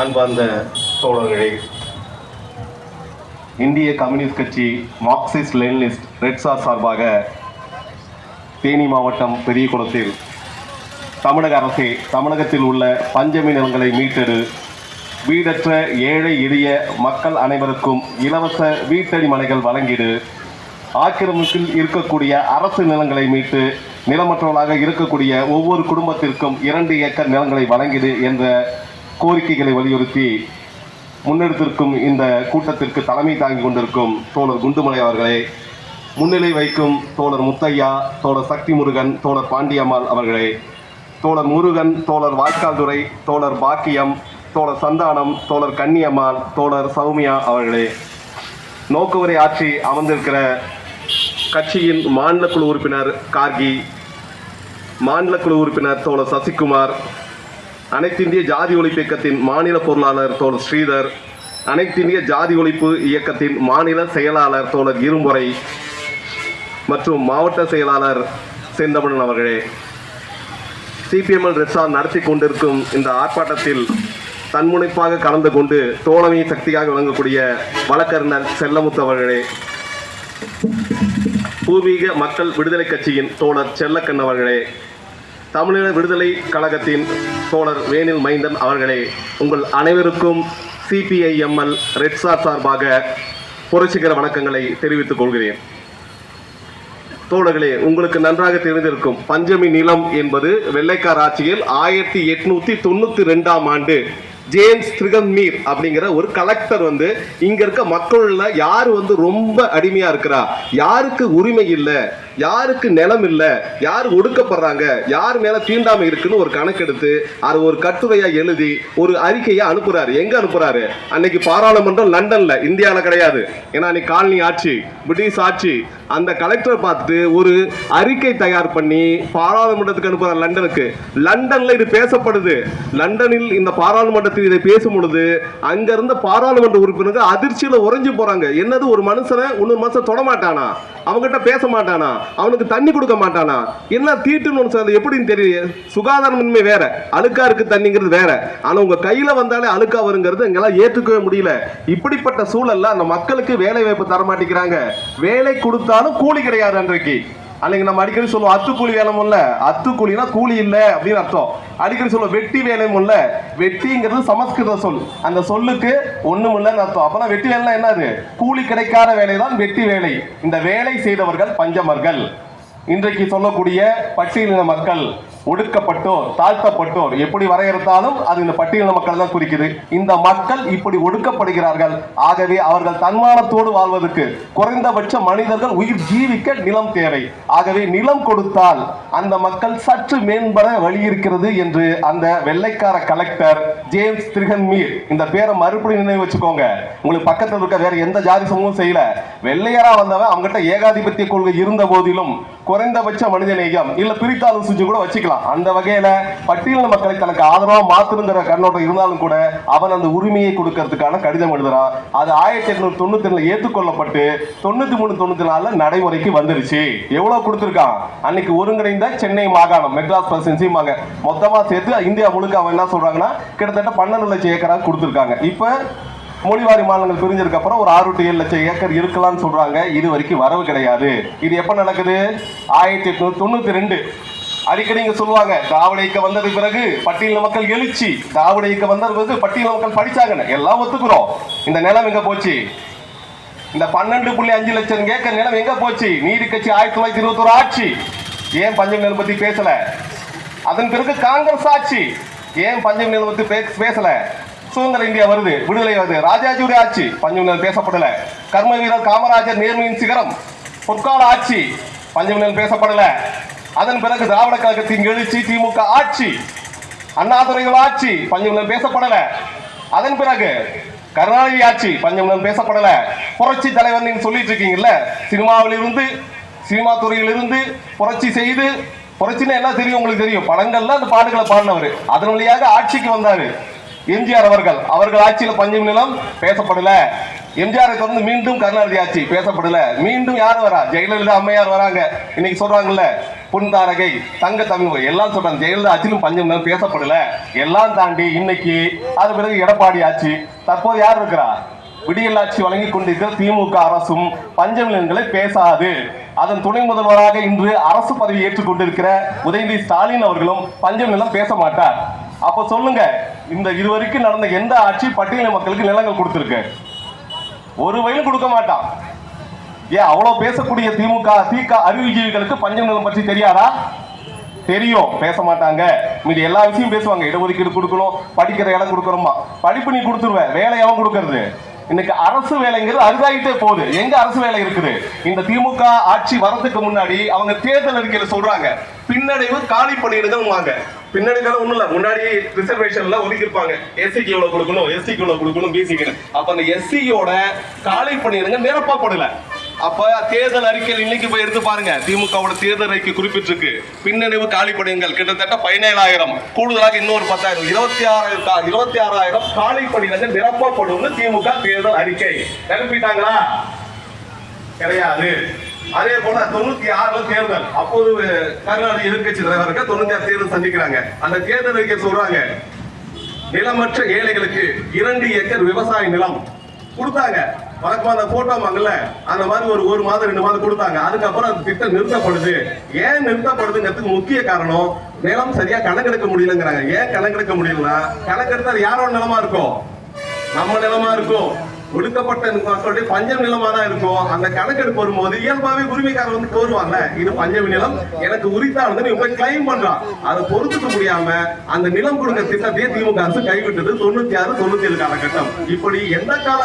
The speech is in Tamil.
அன்பார்ந்த தோழர்களே இந்திய கம்யூனிஸ்ட் கட்சி மார்க்சிஸ்ட் லெனினிஸ்ட் ரெட்சார் சார்பாக தேனி மாவட்டம் பெரியகுளத்தில் தமிழக அரசே தமிழகத்தில் உள்ள பஞ்சமி நிலங்களை மீட்டெடு. வீடற்ற ஏழை எளிய மக்கள் அனைவருக்கும் இலவச வீட்டடி மனைகள் வழங்கிடு. ஆக்கிரமிப்பில் இருக்கக்கூடிய அரசு நிலங்களை மீட்டு நிலமற்றவர்களாக இருக்கக்கூடிய ஒவ்வொரு குடும்பத்திற்கும் இரண்டு ஏக்கர் நிலங்களை வழங்கிடு என்ற கோரிக்கைகளை வலியுறுத்தி முன்னெடுத்திருக்கும் இந்த கூட்டத்திற்கு தலைமை தாங்கி கொண்டிருக்கும் தோழர் குண்டுமலை அவர்களே முன்னிலை வைக்கும் தோழர் முத்தையா தோழர் சக்தி முருகன் தோழர் பாண்டியம்மாள் அவர்களே தோழர் முருகன் தோழர் வாய்க்கால்துறை தோழர் பாக்கியம் தோழர் சந்தானம் தோழர் கன்னியம்மாள் தோழர் சௌமியா அவர்களே. நோக்குவரை ஆட்சி அமர்ந்திருக்கிற கட்சியின் மாநில குழு உறுப்பினர் கார்கி மாநில குழு உறுப்பினர் தோழர் சசிகுமார் அனைத்திந்திய ஜாதி ஒழிப்பு இயக்கத்தின் மாநில பொருளாளர் தோழர் ஸ்ரீதர் அனைத்திந்திய ஜாதி ஒழிப்பு இயக்கத்தின் மாநில செயலாளர் தோழர் இருமுறை மற்றும் மாவட்ட செயலாளர் செந்தமிழன் அவர்களே. சிபிஎம்எல் ரெசால் நடத்தி கொண்டிருக்கும் இந்த ஆர்ப்பாட்டத்தில் தன்முனைப்பாக கலந்து கொண்டு தோழமை சக்தியாக விளங்கக்கூடிய வழக்கறிஞர் செல்லமுத்து அவர்களே. பூர்வீக மக்கள் விடுதலை கட்சியின் தோழர் செல்லக்கண்ணவர்களே தமிழீழ விடுதலை கழகத்தின் தோழர் வேனில் மைந்தன் அவர்களே உங்கள் அனைவருக்கும் சிபிஐஎம்எல் ரெட்சார் சார்பாக புரட்சிகர வணக்கங்களை தெரிவித்துக் கொள்கிறேன். தோழர்களே உங்களுக்கு நன்றாக தெரிந்திருக்கும் பஞ்சமி நிலம் என்பது வெள்ளைக்கார ஆட்சியில் ஆயிரத்தி எட்நூத்தி தொண்ணூத்தி ரெண்டாம் ஆண்டு ஜேம்ஸ் த்ரிகம்மீர் அப்படிங்கிற ஒரு கலெக்டர் வந்து இங்க இருக்க மக்கள்ல யார் வந்து ரொம்ப அடிமையா இருக்கிறா? யாருக்கு உரிமை இல்லை? யாருக்கு நிலம் இல்லை? யார் ஒடுக்கப்படுறாங்க? யார் மேல தீண்டாமை இருக்குன்னு ஒரு கணக்கெடுத்து அது ஒரு கட்டுரையா எழுதி ஒரு அறிக்கையை அனுப்புறாரு. எங்க அனுப்புறாரு? அன்னைக்கு பாராளுமன்றம் லண்டன்ல. இந்தியாவில் கிடையாது. ஏன்னா அன்னைக்கு காலனி ஆட்சி பிரிட்டிஷ் ஆட்சி. அந்த கலெக்டர் பார்த்துட்டு ஒரு அறிக்கை தயார் பண்ணி பாராளுமன்றத்துக்கு அனுப்புறாரு லண்டனுக்கு. லண்டன்ல இது பேசப்படுது. லண்டனில் இந்த பாராளுமன்றத்தில் இதை பேசும் பொழுது அங்க இருந்த பாராளுமன்ற உறுப்பினர்கள் அதிர்ச்சியில உறைஞ்சு போறாங்க. என்னது ஒரு மனுஷனை இன்னொரு மனுஷன் தொட மாட்டானா? அவங்ககிட்ட பேச மாட்டானா? அவனுக்கு தண்ணி கொடுக்க மாட்டானா? என்ன தீட்டுன்னு ஒன்று சொல்றது எப்படின்னு தெரியுது சுகாதாரமின்மை வேற. அழுக்கா இருக்கு தண்ணிங்கிறது வேற. ஆனா உங்க கையில வந்தாலே அழுக்கா வருங்கிறது எங்களால் ஏற்றுக்கவே முடியல. இப்படிப்பட்ட சூழல்ல அந்த மக்களுக்கு வேலை வாய்ப்பு தர மாட்டேங்கிறாங்க. வேலை கொடுத்தாலும் கூலி கிடையாது அன்றைக்கு. அன்னைக்கு நம்ம அடிக்கடி சொல்லுவோம் அத்து கூலி வேலை முல்ல அத்து கூலினா கூலி இல்லை அப்படின்னு அர்த்தம். அடிக்கடி சொல்லுவோம் வெட்டி வேலை முல்ல வெட்டிங்கிறது சமஸ்கிருத சொல். அந்த சொல்லுக்கு ஒண்ணும் இல்லைன்னு அர்த்தம். அப்பனா வெட்டி வேலைனா என்னது? கூலி கிடைக்காத வேலை தான் வெட்டி வேலை. இந்த வேலை செய்தவர்கள் பஞ்சமர்கள். இன்றைக்கு சொல்லக்கூடிய பட்டியலின மக்கள் ஒடுக்கப்பட்டோர் தாழ்த்தப்பட்டோர் எப்படி வரையறுத்தாலும் அது இந்த பட்டியலின மக்கள் தான் குறிக்குது. இந்த மக்கள் இப்படி ஒடுக்கப்படுகிறார்கள். ஆகவே அவர்கள் தன்மானத்தோடு வாழ்வதற்கு குறைந்தபட்ச மனிதர்கள் உயிர் ஜீவிக்க நிலம் தேவை. ஆகவே நிலம் கொடுத்தால் அந்த மக்கள் சற்று மேம்பட வழி இருக்கிறது என்று அந்த வெள்ளைக்கார கலெக்டர் ஜேம்ஸ் திரிகன்மீர் இந்த பேரை மறுபடியும் நினைவு வச்சுக்கோங்க. உங்களுக்கு பக்கத்தில் இருக்க வேற எந்த ஜாதி சமூகம் செய்யல. வெள்ளையரா வந்தவன் அவங்ககிட்ட ஏகாதிபத்திய கொள்கை இருந்த போதிலும் குறைந்தபட்ச மனித நேயம். இல்ல பிரித்தாளும் செஞ்சு கூட வச்சுக்கலாம். அந்த வகையில பட்டியலின மக்களை தனக்கு ஆதரவா மாத்தணுங்கிற கண்ணோட்டம் இருந்தாலும் கூட அவன் அந்த உரிமையை கொடுக்கறதுக்கான கடிதம் எழுதுறான் அது ஆயிரத்தி எட்நூத்தி தொண்ணூத்தி ரெண்டுல ஏற்றுக்கொள்ளப்பட்டு தொண்ணூத்தி மூணு தொண்ணூத்தி நாலுல நடைமுறைக்கு வந்துருச்சு. எவ்வளவு கொடுத்துருக்கான்? அன்னைக்கு ஒருங்கிணைந்த சென்னை மாகாணம் மெட்ராஸ் பிரசிடென்சி மொத்தமா சேர்த்து இந்தியா முழுக்க அவன் என்ன சொல்றாங்கன்னா கிட்டத்தட்ட பன்னெண்டு லட்சம் ஏக்கராக கொடுத்துருக்காங்க. இப்ப மொழிவாரி மாநிலங்கள் பிரிஞ்சதுக்கு அப்புறம் ஒரு ஆறு டு ஏழு லட்சம் ஏக்கர் இருக்கலாம்னு சொல்றாங்க. இது வரைக்கும் வரவு கிடையாது. இது எப்ப நடக்குது? ஆயிரத்தி எட்நூத்தி தொண்ணூத்தி ரெண்டு. அடிக்கடி இங்க சொல்லுவாங்க திராவிட இயக்கம் வந்தது பிறகு பட்டியல மக்கள் எழுச்சி திராவிட இயக்கம் வந்தது பிறகு பட்டியல மக்கள் படிச்சாங்கன்னு. எல்லாம் ஒத்துக்கிறோம். இந்த நிலம் எங்க போச்சு? இந்த பன்னெண்டு புள்ளி அஞ்சு லட்சம் ஏக்கர் நிலம் எங்க போச்சு? நீதி கட்சி ஆயிரத்தி தொள்ளாயிரத்தி இருபத்தொரு ஆட்சி. ஏன் பஞ்சம் நிலம் பத்தி பேசல? அதன் பிறகு காங்கிரஸ் ஆட்சி. ஏன் பஞ்சம் நிலம் பத்தி பேசல? சுதந்திர இந்தியா வருது. விடுதலை வருது. ராஜாஜியுடைய ஆட்சி. பஞ்சமில் பேசப்படல. கர்ம வீரர் காமராஜர் நேர்மையின் சிகரம். பொற்கால ஆட்சி. பஞ்சமில் பேசப்படல. அதன் பிறகு திராவிட கழகத்தின் எழுச்சி திமுக ஆட்சி. அண்ணாதுரைகள் ஆட்சி. பஞ்சமில் பேசப்படல. அதன் பிறகு கருணாநிதி ஆட்சி. பஞ்சம் பேசப்படல. புரட்சி தலைவர் நீங்க சொல்லிட்டு இருக்கீங்கல்ல? சினிமாவில் இருந்து சினிமா துறையிலிருந்து புரட்சி செய்து புரட்சின்னு என்ன தெரியும் உங்களுக்கு தெரியும்? படங்கள்ல அந்த பாடுகளை பாடினவர். அதன் வழியாக ஆட்சிக்கு வந்தாரு. எம்ஜிஆர் அவர்கள் அவர்கள் ஆட்சியில் பஞ்சம் நிலம் பேசப்படல. எம்ஜிஆரை தொடர்ந்து மீண்டும் கருணாநிதி ஆட்சி பேசப்படல. மீண்டும் யார் வரா? ஜெயலலிதா அம்மையார் வராங்க. இன்னைக்கு சொல்றாங்கல்ல புன்தாரகை தங்க தமிழ் எல்லாம் சொல்றாங்க. ஜெயலலிதா ஆட்சியிலும் பஞ்சம் நிலம் பேசப்படல. எல்லாம் தாண்டி இன்னைக்கு அது பிறகு எடப்பாடி ஆட்சி. தற்போது யார் இருக்கிறா? விடியல் ஆட்சி வழங்கி கொண்டிருக்கிற திமுக அரசும் பஞ்சம் பேசாது. அதன் துணை முதல்வராக இன்று அரசு பதவி ஏற்றுக்கொண்டிருக்கிற உதயநிதி ஸ்டாலின் அவர்களும் பஞ்சம் நிலம் பேச மாட்டார். அப்ப சொல்லுங்க இந்த இதுவரைக்கும் நடந்த எந்த ஆட்சி பட்டியல மக்களுக்கு நிலங்கள் கொடுத்துருக்கு? ஒரு வயலும் கொடுக்க மாட்டான். ஏன் அவ்வளோ பேசக்கூடிய திமுக திக அறிவுஜீவிகளுக்கு பஞ்சம் நிலம் பற்றி தெரியாதா? தெரியும். பேச மாட்டாங்க. மீதி எல்லா விஷயம் பேசுவாங்க. இடஒதுக்கீடு கொடுக்கணும் படிக்கிற இடம் கொடுக்கணுமா? படிப்பு நீ கொடுத்துருவேன் வேலை எவன் கொடுக்கறது. இன்னைக்கு அரசு வேலைங்கிறது அரிதாகிட்டே போகுது. எங்க அரசு வேலை இருக்குது? இந்த திமுக ஆட்சி வரதுக்கு முன்னாடி அவங்க தேர்தல் அறிக்கையில சொல்றாங்க. பின்னடைவு காலி பணியிடங்கள் வாங்க பின்னடைவு ஒண்ணும் இல்ல. முன்னாடி ரிசர்வேஷன்ல ஒதுக்கி இருப்பாங்க எஸ்சிக்கு இவ்வளவு கொடுக்கணும்? எஸ்சிக்கு இவ்வளவு கொடுக்கணும்? பிசிக்கு அப்ப அந்த எஸ்சியோட காலி நிரப்பா படல. அப்ப தேர்தல் அறிக்கையில் இன்னைக்கு போய் எடுத்து பாருங்க. திமுகவோட தேர்தல் அறிக்கை குறிப்பிட்டிருக்கு. பின்னடைவு காலி பணியங்கள் கிட்டத்தட்ட பதினேழாயிரம். கூடுதலாக இன்னொரு பத்தாயிரம். இருபத்தி ஆறாயிரம் இருபத்தி ஆறாயிரம் காலி பணியிடங்கள் நிரப்பப்படும் திமுக தேர்தல் அறிக்கை. நிரப்பிட்டாங்களா? கிடையாது. அதே போல தொண்ணூத்தி ஆறுல தேர்தல். அப்போது கருணாநிதி எதிர்கட்சி தலைவருக்கு தொண்ணூத்தி ஆறு தேர்தல் சந்திக்கிறாங்க. அந்த தேர்தல் அறிக்கை சொல்றாங்க நிலமற்ற ஏழைகளுக்கு இரண்டு ஏக்கர் விவசாய நிலம் கொடுத்தாங்க. வழக்கமா அந்த போட்டோ வாங்கல அந்த மாதிரி ஒரு ஒரு மாதம் ரெண்டு மாதம் கொடுத்தாங்க. அதுக்கப்புறம் அந்த திட்டம் நிறுத்தப்படுது. ஏன் நிறுத்தப்படுதுங்கிறதுக்கு முக்கிய காரணம் நிலம் சரியா கணக்கெடுக்க முடியலங்கிறாங்க. ஏன் கணக்கெடுக்க முடியலன்னா கணக்கெடுத்தா யாரோட நிலமா இருக்கும்? நம்ம நிலமா இருக்கும். ஒடுக்கப்பட்ட மக்களுடைய பஞ்சம் நிலமா தான் இருக்கும். அந்த கணக்கெடுப்பு வரும்போது இயல்பாவே உரிமைக்காரர் வந்து கோருவாங்க இது பஞ்சமி நிலம். எனக்கு உரித்தானது நீ போய் கிளைம் பண்றான். அதை பொறுத்துக்க முடியாம அந்த நிலம் கொடுக்க திட்டத்தையே திமுக அரசு கைவிட்டது. தொண்ணூத்தி ஆறு தொண்ணூத்தி ஏழு காலகட்டம். இப்படி எந்த கால